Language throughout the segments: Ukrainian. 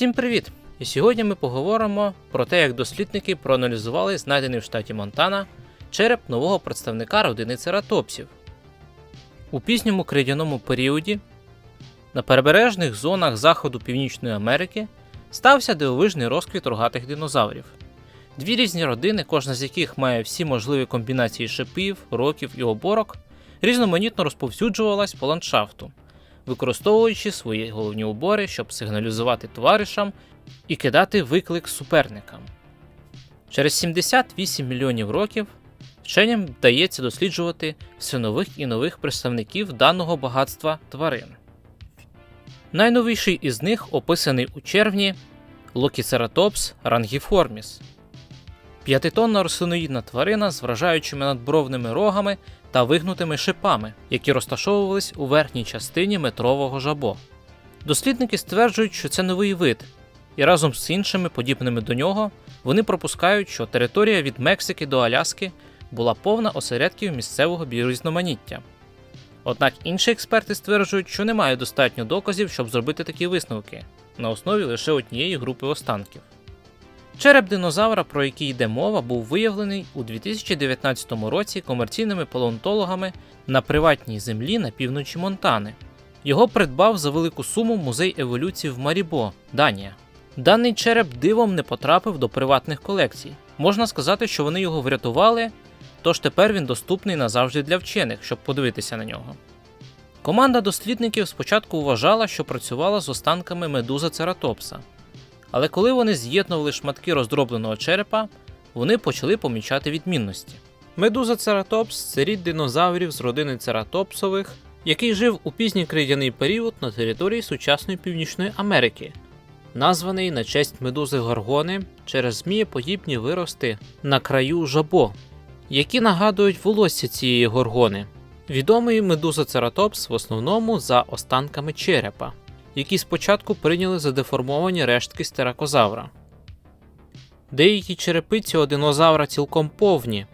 Всім привіт! І сьогодні ми поговоримо про те, як дослідники проаналізували знайдений в штаті Монтана череп нового представника родини цератопсів. У пізньому крейдяному періоді на перебережних зонах заходу Північної Америки стався дивовижний розквіт рогатих динозаврів. Дві різні родини, кожна з яких має всі можливі комбінації шипів, років і оборок, різноманітно розповсюджувалась по ландшафту, використовуючи свої головні убори, щоб сигналізувати товаришам і кидати виклик суперникам. Через 78 мільйонів років вченням вдається досліджувати все нових і нових представників даного багатства тварин. Найновіший із них описаний у червні Локіцератопс рангі-форміс. П'ятитонна рослиноїдна тварина з вражаючими надбровними рогами та вигнутими шипами, які розташовувались у верхній частині метрового жабо. Дослідники стверджують, що це новий вид, і разом з іншими, подібними до нього, вони пропускають, що територія від Мексики до Аляски була повна осередків місцевого біорізноманіття. Однак інші експерти стверджують, що немає достатньо доказів, щоб зробити такі висновки на основі лише однієї групи останків. Череп динозавра, про який йде мова, був виявлений у 2019 році комерційними палеонтологами на приватній землі на півночі Монтани. Його придбав за велику суму музей еволюції в Марібо, Данія. Даний череп дивом не потрапив до приватних колекцій. Можна сказати, що вони його врятували, тож тепер він доступний назавжди для вчених, щоб подивитися на нього. Команда дослідників спочатку вважала, що працювала з останками медуза цератопса, але коли вони з'єднували шматки роздробленого черепа, вони почали помічати відмінності. Медуза цератопс це рід динозаврів з родини цератопсових, який жив у пізній крейдяний період на території сучасної Північної Америки, названий на честь медузи горгони через змієподібні вирости на краю жабо, які нагадують волосся цієї горгони. Відомий медуза цератопс в основному за останками черепа, які спочатку прийняли за деформовані рештки стеракозавра. Деякі черепи цього динозавра цілком повні,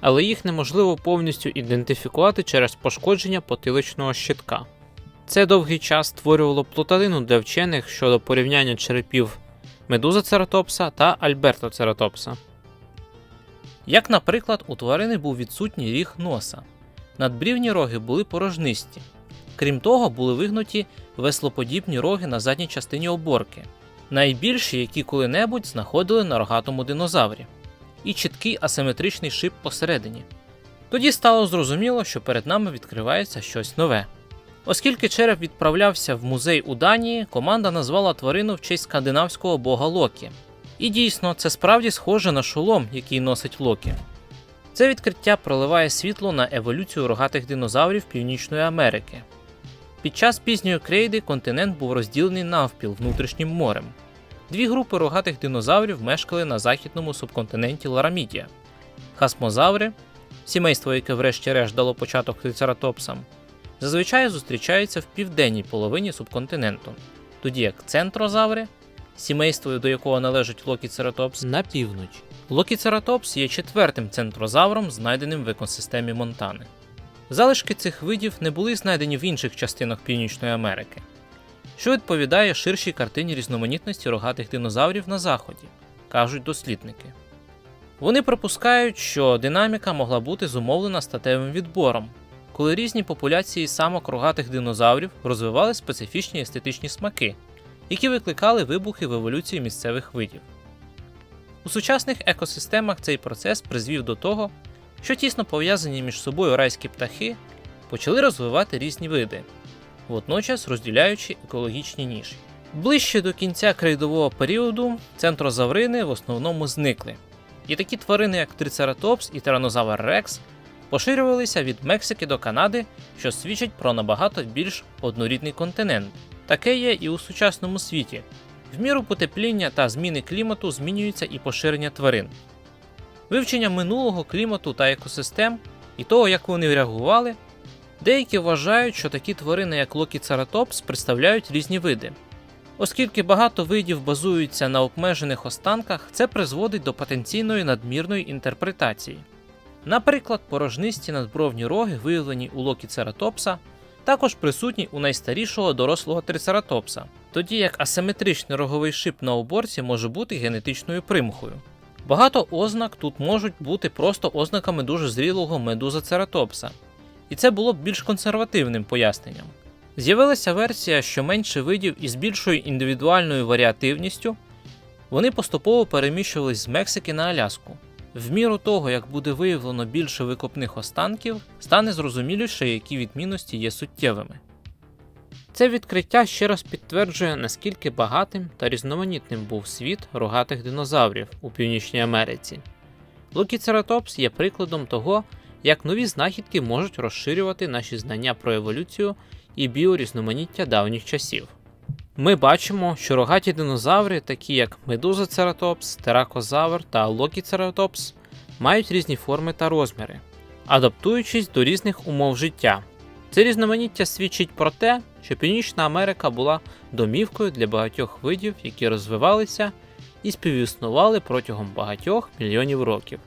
але їх неможливо повністю ідентифікувати через пошкодження потиличного щитка. Це довгий час створювало плутанину для вчених щодо порівняння черепів медуза цератопса та Альберто цератопса. Як, наприклад, у тварини був відсутній ріг носа, надбрівні роги були порожнисті. Крім того, були вигнуті веслоподібні роги на задній частині оборки, найбільші, які коли-небудь знаходили на рогатому динозаврі, і чіткий асиметричний шип посередині. Тоді стало зрозуміло, що перед нами відкривається щось нове. Оскільки череп відправлявся в музей у Данії, команда назвала тварину в честь скандинавського бога Локі. І дійсно, це справді схоже на шолом, який носить Локі. Це відкриття проливає світло на еволюцію рогатих динозаврів Північної Америки. Під час пізньої крейди континент був розділений навпіл внутрішнім морем. Дві групи рогатих динозаврів мешкали на західному субконтиненті Ларамідія. Хасмозаври, сімейство, яке врешті-решт дало початок трицератопсам, зазвичай зустрічаються в південній половині субконтиненту, тоді як центрозаври, сімейство до якого належить Локіцератопс, на північ. Локіцератопс є четвертим центрозавром, знайденим в екосистемі Монтани. Залишки цих видів не були знайдені в інших частинах Північної Америки, що відповідає ширшій картині різноманітності рогатих динозаврів на заході, кажуть дослідники. Вони припускають, що динаміка могла бути зумовлена статевим відбором, коли різні популяції самок рогатих динозаврів розвивали специфічні естетичні смаки, які викликали вибухи в еволюції місцевих видів. У сучасних екосистемах цей процес призвів до того, що тісно пов'язані між собою райські птахи почали розвивати різні види, водночас розділяючи екологічні ніші. Ближче до кінця крейдового періоду центрозаврини в основному зникли, і такі тварини, як Трицератопс і Тиранозавр Рекс, поширювалися від Мексики до Канади, що свідчить про набагато більш однорідний континент. Таке є і у сучасному світі. В міру потепління та зміни клімату змінюється і поширення тварин. Вивчення минулого клімату та екосистем і того, як вони реагували, деякі вважають, що такі тварини, як Локіцератопс, представляють різні види. Оскільки багато видів базуються на обмежених останках, це призводить до потенційної надмірної інтерпретації. Наприклад, порожнисті надбровні роги, виявлені у Локіцератопса, також присутній у найстарішого дорослого трицератопса, тоді як асиметричний роговий шип на оборці може бути генетичною примхою. Багато ознак тут можуть бути просто ознаками дуже зрілого медузацератопса, і це було б більш консервативним поясненням. З'явилася версія, що менше видів із більшою індивідуальною варіативністю вони поступово переміщувались з Мексики на Аляску. В міру того, як буде виявлено більше викопних останків, стане зрозуміліше, які відмінності є суттєвими. Це відкриття ще раз підтверджує, наскільки багатим та різноманітним був світ рогатих динозаврів у Північній Америці. Лукіцератопс є прикладом того, як нові знахідки можуть розширювати наші знання про еволюцію і біорізноманіття давніх часів. Ми бачимо, що рогаті динозаври, такі як медузацератопс, теракозавр та локіцератопс, мають різні форми та розміри, адаптуючись до різних умов життя. Це різноманіття свідчить про те, що Північна Америка була домівкою для багатьох видів, які розвивалися і співіснували протягом багатьох мільйонів років.